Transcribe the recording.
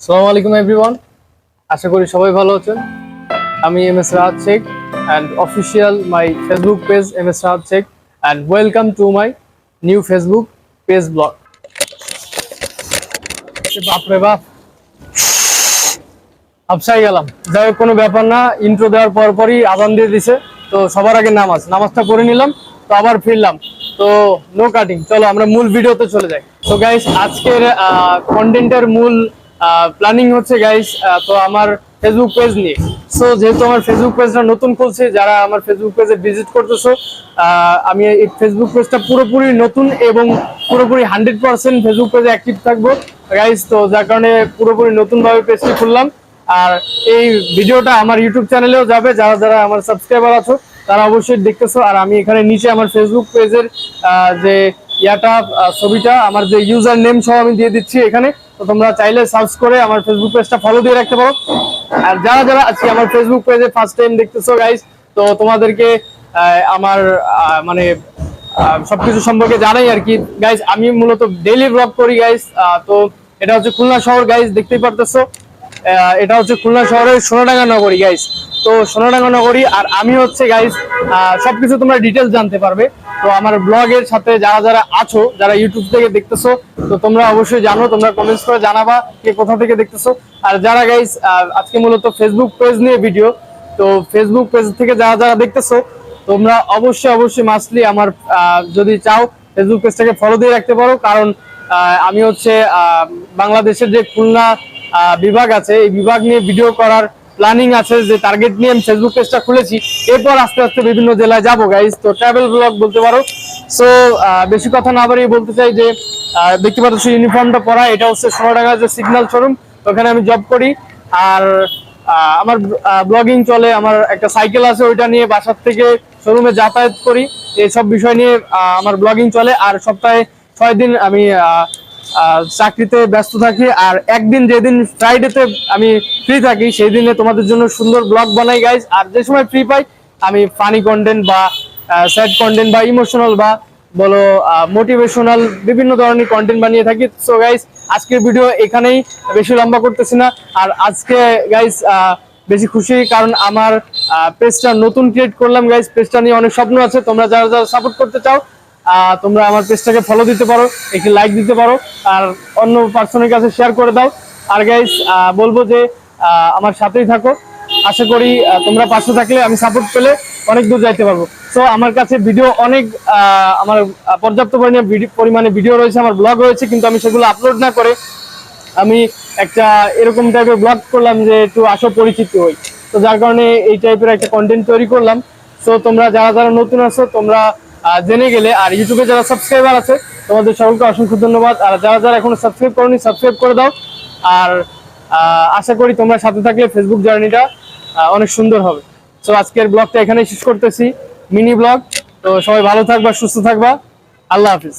আসসালামু আলাইকুম এভরিওয়ান আশা করি সবাই ভালো আছেন। আমি M S Rahat Sheikh and official my Facebook page M S Rahat Sheikh and welcome to my new Facebook page blog বাপরে বাপ আপসাই গেলাম। যাই হোক, কোনো ব্যাপার না ইন্ট্রো দেওয়ার পর পরই আজান দিয়ে দিছে। তো সবার আগে নামাজ, নামাজটা করে নিলাম, তো আবার ফিরলাম। তো নো কাটিং চলো আমরা মূল ভিডিওতে চলে যাই। তো গাইস আজকের কন্টেন্টের মূল প্ল্যানিং হচ্ছে গাইস তো আমার ফেসবুক পেজ নিয়ে। সো যেহেতু আমার ফেসবুক পেজটা নতুন খুলছে, যারা আমার ফেসবুক পেজে ভিজিট করতেছো আমি এই ফেসবুক পেজটা পুরোপুরি নতুন এবং পুরোপুরি হান্ড্রেড পার্সেন্ট ফেসবুক পেজে অ্যাক্টিভ থাকব। গাইস তো যার কারণে পুরোপুরি নতুনভাবে পেজটি খুললাম। আর এই ভিডিওটা আমার ইউটিউব চ্যানেলেও যাবে, যারা যারা আমার সাবস্ক্রাইবার আছো, তারা অবশ্যই দেখতেছো। আর আমি এখানে নিচে আমার ফেসবুক পেজের যে ইয়াটা ছবিটা, আমার যে ইউজার নেম সহ আমি দিয়ে দিচ্ছি এখানে। তো তোমরা চাইলে সার্চ করে আমার ফেসবুক পেজটা ফলো দিয়ে রাখতে পারো। আর যারা যারা আজকে আমার ফেসবুক পেজে ফার্স্ট টাইম দেখতেছো গাইস তো তোমাদেরকে আমার মানে সবকিছু সম্পর্কে জানাই আর কি। গাইস আমি মূলত ডেইলি ব্লগ করি গাইস তো এটা হচ্ছে খুলনা শহর গাইস দেখতেই পারতেছো। এটা হচ্ছে খুলনা শহরের সোনাডাঙ্গা নগরী গাইস তো সোনাডাঙ্গা নগরী আর আমি হচ্ছে গাইস সবকিছু তোমরা ডিটেলস জানতে পারবে। তো আমার ব্লগের সাথে যারা যারা আছো, যারা ইউটিউব থেকে দেখতেছো, তো তোমরা অবশ্যই জানো, তোমরা কমেন্টস করে জানাবা কে কোথা থেকে দেখতেছো। আর যারা গাইস আজকে মূলত ফেসবুক পেজ নিয়ে ভিডিও তো ফেসবুক পেজ থেকে যারা যারা দেখতেছো, তোমরা অবশ্যই অবশ্যই মাসলি আমার যদি চাও ফেসবুক পেজটাকে ফলো দিয়ে রাখতে পারো। কারণ আমি হচ্ছে বাংলাদেশের যে খুলনা বিভাগ আছে, এই বিভাগ নিয়ে ভিডিও করার প্ল্যানিং আছে, যে টার্গেট নিয়ে আমি ফেসবুক পেজটা খুলেছি। এরপর আস্তে আস্তে বিভিন্ন জেলায় যাব গাইজ তো ট্রাভেল ব্লগ বলতে পারো। সো বেশি কথা না বাড়িয়ে বলতে চাই যে দেখতে পাচ্ছ ইউনিফর্মটা পরা, এটা হচ্ছে সোনাডাঙ্গা যে সিগন্যাল শোরুম ওখানে আমি জব করি। আর আমার ব্লগিং চলে, আমার একটা সাইকেল আছে ওইটা নিয়ে বাসার থেকে শোরুমে যাতায়াত করি। এইসব বিষয় নিয়ে আমার ব্লগিং চলে। আর সপ্তাহে ছয় দিন আমি চাকরিতে ব্যস্ত থাকি আর একদিন যেদিন ফ্রাইডেতে আমি ফ্রি থাকি সেই দিনে তোমাদের জন্য সুন্দর ব্লগ বানাই গাইজ আর যে সময় ফ্রি পাই, আমি ফানি কন্টেন্ট বা স্যাড কন্টেন্ট বা ইমোশনাল বা, বলো মোটিভেশনাল বিভিন্ন ধরনের কন্টেন্ট বানিয়ে থাকি। সো গাইস আজকের ভিডিও এখানেই বেশি লম্বা করতেছি না। আর আজকে গাইস বেশি খুশি, কারণ আমার পেজটা নতুন ক্রিয়েট করলাম গাইস পেজটা নিয়ে অনেক স্বপ্ন আছে। তোমরা যারা যারা সাপোর্ট করতে চাও তোমরা আমার পেজটাকে ফলো দিতে পারো, একটি লাইক দিতে পারো, আর অন্য পার্সনের কাছে শেয়ার করে দাও। আর গাইজ বলব যে আমার সাথেই থাকো। আশা করি তোমরা পাশে থাকলে আমি সাপোর্ট পেলে অনেক দূর যাইতে পারব। তো আমার কাছে ভিডিও অনেক আমার পর্যাপ্ত পরিমাণে ভিডিও রয়েছে, আমার ব্লগ রয়েছে, কিন্তু আমি সেগুলো আপলোড না করে আমি একটা এরকম টাইপের ব্লগ করলাম যে একটু আসো পরিচিত হই। তো যার কারণে এই টাইপের একটা কন্টেন্ট তৈরি করলাম। তো তোমরা যারা যারা নতুন আছো, তোমরা জেনে গেলে আর ইউটিউবে যারা সাবস্ক্রাইবার আছে, তোমাদের সকলকে অসংখ্য ধন্যবাদ। আর যারা যারা এখনও সাবস্ক্রাইব করনি সাবস্ক্রাইব করে দাও। আর আশা করি তোমরা সাথে থাকলে ফেসবুক জার্নিটা অনেক সুন্দর হবে। তো আজকের ব্লগটা এখানেই শেষ করতেছি। মিনি ব্লগ তো সবাই ভালো থাকবা, সুস্থ থাকবা। আল্লাহ হাফিজ।